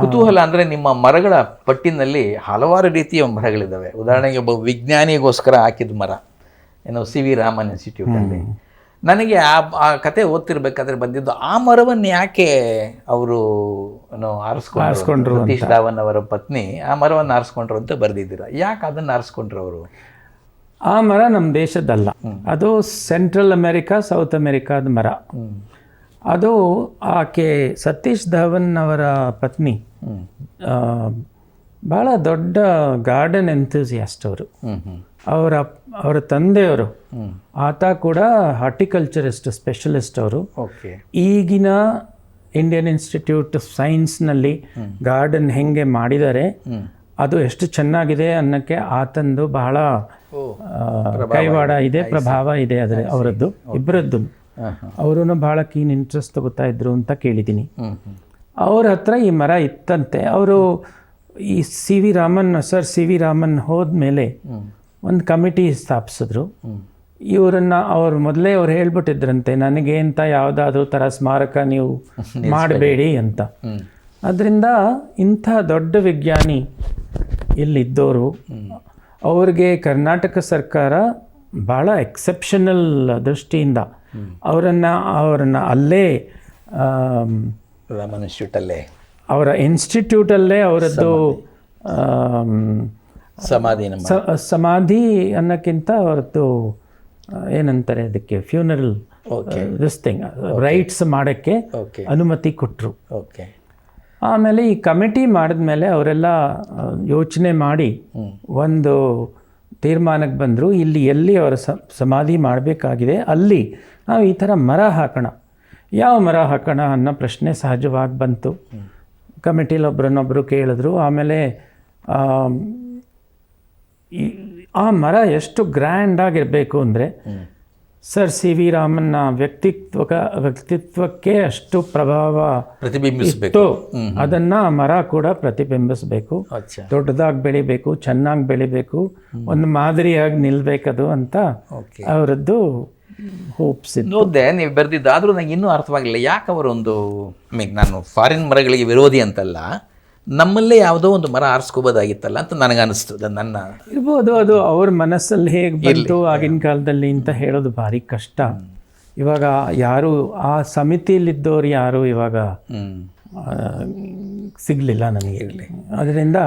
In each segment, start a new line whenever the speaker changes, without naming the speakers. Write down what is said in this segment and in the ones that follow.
ಕುತೂಹಲ ಅಂದ್ರೆ ನಿಮ್ಮ ಮರಗಳ ಪಟ್ಟಿನಲ್ಲಿ ಹಲವಾರು ರೀತಿಯ ಮರಗಳಿದ್ದಾವೆ. ಉದಾಹರಣೆಗೆ ಒಬ್ಬ ವಿಜ್ಞಾನಿಗೋಸ್ಕರ ಹಾಕಿದ ಮರ. ಏನೋ ಸಿ ವಿ ರಾಮನ್ ಇನ್ಸ್ಟಿಟ್ಯೂಟಲ್ಲಿ ನನಗೆ ಆ ಆ ಕತೆ ಓದ್ತಿರ್ಬೇಕಾದ್ರೆ ಬಂದಿದ್ದು ಆ ಮರವನ್ನು ಯಾಕೆ ಅವರು ಏನೋ ಆರಿಸ್ಕೊಂಡ್ರು ಸತೀಶ್ ಧಾವನ್ ಅವರ ಪತ್ನಿ ಆ ಮರವನ್ನು ಆರಿಸ್ಕೊಂಡ್ರು ಅಂತ ಬರೆದಿದ್ದೀರಾ? ಯಾಕೆ ಅದನ್ನು ಆರಿಸ್ಕೊಂಡ್ರು ಅವರು?
ಆ ಮರ ನಮ್ಮ ದೇಶದ್ದಲ್ಲ. ಅದು ಸೆಂಟ್ರಲ್ ಅಮೆರಿಕಾ ಸೌತ್ ಅಮೆರಿಕಾದ ಮರ. ಅದು ಆಕೆ ಸತೀಶ್ ಧವನ್ ಅವರ ಪತ್ನಿ ಭಾಳ ಬಹಳ ದೊಡ್ಡ ಗಾರ್ಡನ್ ಎಂಥೂಸಿಯಾಸ್ಟ್ ಅವರು. ಅವರ ಅವರ ತಂದೆಯವರು. ಆತ ಕೂಡ ಹಾರ್ಟಿಕಲ್ಚರಿಸ್ಟ್ ಸ್ಪೆಷಲಿಸ್ಟ್ ಅವರು. ಈಗಿನ ಇಂಡಿಯನ್ ಇನ್ಸ್ಟಿಟ್ಯೂಟ್ ಆಫ್ ಸೈನ್ಸ್ನಲ್ಲಿ ಗಾರ್ಡನ್ ಹೆಂಗೆ ಮಾಡಿದ್ದಾರೆ ಅದು ಎಷ್ಟು ಚೆನ್ನಾಗಿದೆ ಅನ್ನೋಕ್ಕೆ ಆತಂದು ಬಹಳ ಕೈವಾಡ ಇದೆ ಪ್ರಭಾವ ಇದೆ. ಅದರ ಅವರದ್ದು ಇಬ್ಬರದ್ದು ಅವರು ಬಹಳ ಕೀನ್ ಇಂಟ್ರೆಸ್ಟ್ ತಗೋತಾ ಇದ್ರು ಅಂತ ಕೇಳಿದ್ದೀನಿ ಅವ್ರ ಹತ್ರ ಈ ಮರ ಇತ್ತಂತೆ. ಅವರು ಈ C V Raman sir C V Raman ಹೋದ್ಮೇಲೆ ಒಂದು ಕಮಿಟಿ ಸ್ಥಾಪಿಸಿದ್ರು. ಇವರನ್ನ ಅವ್ರು ಮೊದಲೇ ಅವ್ರು ಹೇಳ್ಬಿಟ್ಟಿದ್ರಂತೆ ನನಗೆ ಅಂತ ಯಾವುದಾದ್ರೂ ಥರ ಸ್ಮಾರಕ ನೀವು ಮಾಡಬೇಡಿ ಅಂತ. ಅದರಿಂದ ಇಂಥ ದೊಡ್ಡ ವಿಜ್ಞಾನಿ ಇಲ್ಲಿದ್ದವರು ಅವ್ರಿಗೆ ಕರ್ನಾಟಕ ಸರ್ಕಾರ ಭಾಳ ಎಕ್ಸೆಪ್ಷನಲ್ ದೃಷ್ಟಿಯಿಂದ ಅವರನ್ನು ಅವರನ್ನು ಅಲ್ಲೇ
ರಾಮನ್ ಇನ್ಸ್ಟಿಟ್ಯೂಟಲ್ಲೇ
ಅವರ ಇನ್ಸ್ಟಿಟ್ಯೂಟಲ್ಲೇ ಅವರದ್ದು
ಸಮಾಧಿ
ಸಮಾಧಿ ಅನ್ನೋಕ್ಕಿಂತ ಅವರದ್ದು ಏನಂತಾರೆ ಅದಕ್ಕೆ ಫ್ಯೂನರಲ್ ದಿಸ್ ಥಿಂಗ್ ರೈಟ್ಸ್ ಮಾಡೋಕ್ಕೆ ಅನುಮತಿ ಕೊಟ್ಟರು
ಓಕೆ
ಆಮೇಲೆ ಈ ಕಮಿಟಿ ಮಾಡಿದ್ಮೇಲೆ ಅವರೆಲ್ಲ ಯೋಚನೆ ಮಾಡಿ ಒಂದು ತೀರ್ಮಾನಕ್ಕೆ ಬಂದರು, ಇಲ್ಲಿ ಎಲ್ಲಿ ಅವರ ಸಮಾಧಿ ಮಾಡಬೇಕಾಗಿದೆ, ಅಲ್ಲಿ ನಾವು ಈ ಥರ ಮರ ಹಾಕೋಣ. ಯಾವ ಮರ ಹಾಕೋಣ ಅನ್ನೋ ಪ್ರಶ್ನೆ ಸಹಜವಾಗಿ ಬಂತು. ಕಮಿಟಿಲಿ ಒಬ್ರನ್ನೊಬ್ಬರು ಕೇಳಿದ್ರು, ಆಮೇಲೆ, ಆ ಮರ ಎಷ್ಟು ಗ್ರ್ಯಾಂಡಾಗಿರಬೇಕು ಅಂದರೆ ಸರ್ ಸಿ ವಿ ರಾಮನ್ನ ವ್ಯಕ್ತಿತ್ವ ವ್ಯಕ್ತಿತ್ವಕ್ಕೆ ಅಷ್ಟು ಪ್ರಭಾವ
ಪ್ರತಿಬಿಂಬಿಸಬೇಕು.
ಅದನ್ನ ಮರ ಕೂಡ ಪ್ರತಿಬಿಂಬಿಸಬೇಕು. ದೊಡ್ಡದಾಗಿ ಬೆಳಿಬೇಕು ಚೆನ್ನಾಗಿ ಬೆಳಿಬೇಕು ಒಂದು ಮಾದರಿಯಾಗಿ ನಿಲ್ಬೇಕದು ಅಂತ ಅವರದ್ದು ಹೋಪ್ಸ್
ನೋಡಿದೆ ನೀವು ಬರೆದಿದ್ದು ಆದರೂ ನಂಗೆ ಇನ್ನೂ ಅರ್ಥವಾಗಿಲ್ಲ ಯಾಕೆ ಅವರೊಂದು ಮೀನ್ ನಾನು ಫಾರಿನ್ ಮರಗಳಿಗೆ ವಿರೋಧಿ ಅಂತಲ್ಲ ನಮ್ಮಲ್ಲೇ ಯಾವುದೋ ಒಂದು ಮರ ಆರಿಸ್ಕೋಬೋದಾಗಿತ್ತಲ್ಲ ಅಂತ ನನಗೆ ಅನಿಸ್ತು ನನ್ನ
ಇರ್ಬೋದು ಅದು ಅವ್ರ ಮನಸ್ಸಲ್ಲಿ ಹೇಗೆ ಬಂತು ಆಗಿನ ಕಾಲದಲ್ಲಿ ಅಂತ ಹೇಳೋದು ಭಾರಿ ಕಷ್ಟ. ಇವಾಗ ಯಾರು ಆ ಸಮಿತಿಯಲ್ಲಿದ್ದವ್ರು ಯಾರು ಇವಾಗ ಸಿಗಲಿಲ್ಲ ನನಗೆ ಇರಲಿ. ಅದರಿಂದ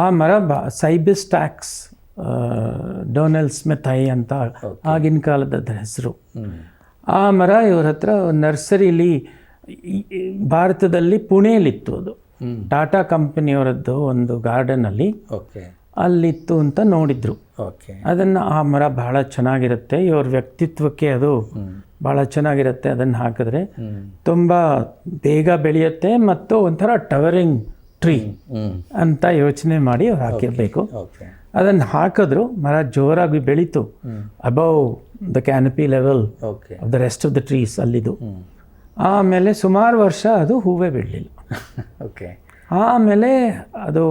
ಆ ಮರ ಬ ಸೈಬಿಸ್ ಟ್ಯಾಕ್ಸ್ ಡೊನಲ್ ಸ್ಮಿತ್ ಐ ಅಂತ ಆಗಿನ ಕಾಲದ ಹೆಸರು. ಆ ಮರ ಇವ್ರ ಹತ್ರ ನರ್ಸರಿಲಿ ಭಾರತದಲ್ಲಿ ಪುಣೆಯಲ್ಲಿತ್ತು ಅದು. ಟಾಟಾ ಕಂಪನಿಯವರದ್ದು ಒಂದು ಗಾರ್ಡನಲ್ಲಿ
ಓಕೆ.
ಅಲ್ಲಿತ್ತು ಅಂತ ನೋಡಿದ್ರು.
ಓಕೆ.
ಅದನ್ನು ಆ ಮರ ಬಹಳ ಚೆನ್ನಾಗಿರುತ್ತೆ. ಇವ್ರ ವ್ಯಕ್ತಿತ್ವಕ್ಕೆ ಅದು ಭಾಳ ಚೆನ್ನಾಗಿರುತ್ತೆ ಅದನ್ನು ಹಾಕಿದ್ರೆ. ತುಂಬ ಬೇಗ ಬೆಳೆಯುತ್ತೆ ಮತ್ತು ಒಂಥರ ಟವರಿಂಗ್ ಟ್ರೀ ಅಂತ ಯೋಚನೆ ಮಾಡಿ ಅವ್ರು ಹಾಕಿರಬೇಕು. ಅದನ್ನು ಹಾಕಿದ್ರು ಮರ ಜೋರಾಗಿ ಬೆಳೀತು. Above the canopy level
okay.
Of the rest of the trees ಅಲ್ಲಿದು. ಆಮೇಲೆ ಸುಮಾರು ವರ್ಷ ಅದು ಹೂವೇ ಬಿಡಲಿಲ್ಲ
ಓಕೆ
ಆಮೇಲೆ ಅದು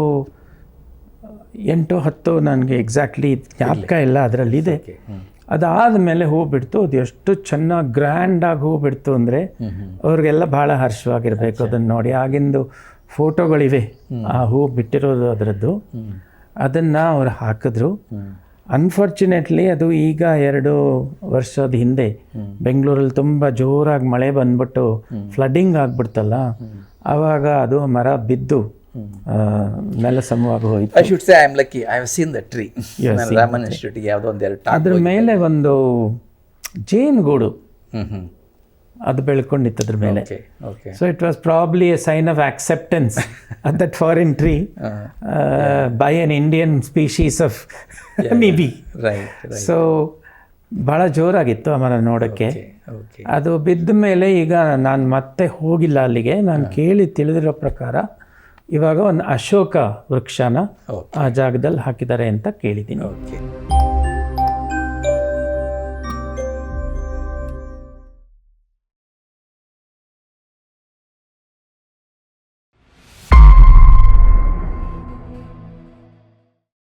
ಎಂಟು ಹತ್ತು ನನಗೆ ಎಕ್ಸಾಕ್ಟ್ಲಿ ಜ್ಞಾಪಕ ಇಲ್ಲ ಅದರಲ್ಲಿದೆ ಅದಾದ ಮೇಲೆ ಹೂ ಬಿಡ್ತು ಅದು ಎಷ್ಟು ಚೆನ್ನಾಗಿ ಗ್ರ್ಯಾಂಡಾಗಿ ಹೂ ಬಿಡ್ತು ಅಂದರೆ ಅವ್ರಿಗೆಲ್ಲ ಭಾಳ ಹರ್ಷವಾಗಿರ್ಬೇಕು ಅದನ್ನು ನೋಡಿ. ಆಗಿಂದು ಫೋಟೋಗಳಿವೆ ಆ ಹೂ ಬಿಟ್ಟಿರೋದು ಅದರದ್ದು. ಅದನ್ನು ಅವ್ರು ಹಾಕಿದ್ರು. ಅನ್ಫಾರ್ಚುನೇಟ್ಲಿ ಅದು ಈಗ ಎರಡು ವರ್ಷದ ಹಿಂದೆ ಬೆಂಗಳೂರಲ್ಲಿ ತುಂಬ ಜೋರಾಗಿ ಮಳೆ ಬಂದ್ಬಿಟ್ಟು ಫ್ಲಡ್ಡಿಂಗ್ ಆಗ್ಬಿಡ್ತಲ್ಲ. ಆವಾಗ ಅದು ಮರ ಬಿದ್ದು ನೆಲ ಸಮವಾಗಿ ಹೋಯ್ತು.
I should say I am lucky I have seen the tree Raman ಇನ್ಸ್ಟಿಟ್ಯೂಟ್ಗೆ ಯಾವುದೋ ಒಂದು ಎರಡು
ಅದ್ರ ಮೇಲೆ ಒಂದು ಜೇನುಗೂಡು
ಹ್ಮ್ ಹ್ಮ್
ಅದು ಬೆಳ್ಕೊಂಡಿತ್ತು ಅದ್ರ ಮೇಲೆ. So it was probably a sign of acceptance at that foreign tree by an Indian species of ನಿಬಿ
right
so ಭಾಳ ಜೋರಾಗಿತ್ತು ಆ ಮರ ನೋಡೋಕ್ಕೆ
ಓಕೆ
ಅದು ಬಿದ್ದ ಮೇಲೆ ಈಗ ನಾನು ಮತ್ತೆ ಹೋಗಿಲ್ಲ ಅಲ್ಲಿಗೆ. ನಾನು ಕೇಳಿ ತಿಳಿದಿರೋ ಪ್ರಕಾರ ಇವಾಗ ಒಂದು ಅಶೋಕ ವೃಕ್ಷನ ಆ ಜಾಗದಲ್ಲಿ ಹಾಕಿದ್ದಾರೆ ಅಂತ ಕೇಳಿದ್ದೀನಿ.
ಓಕೆ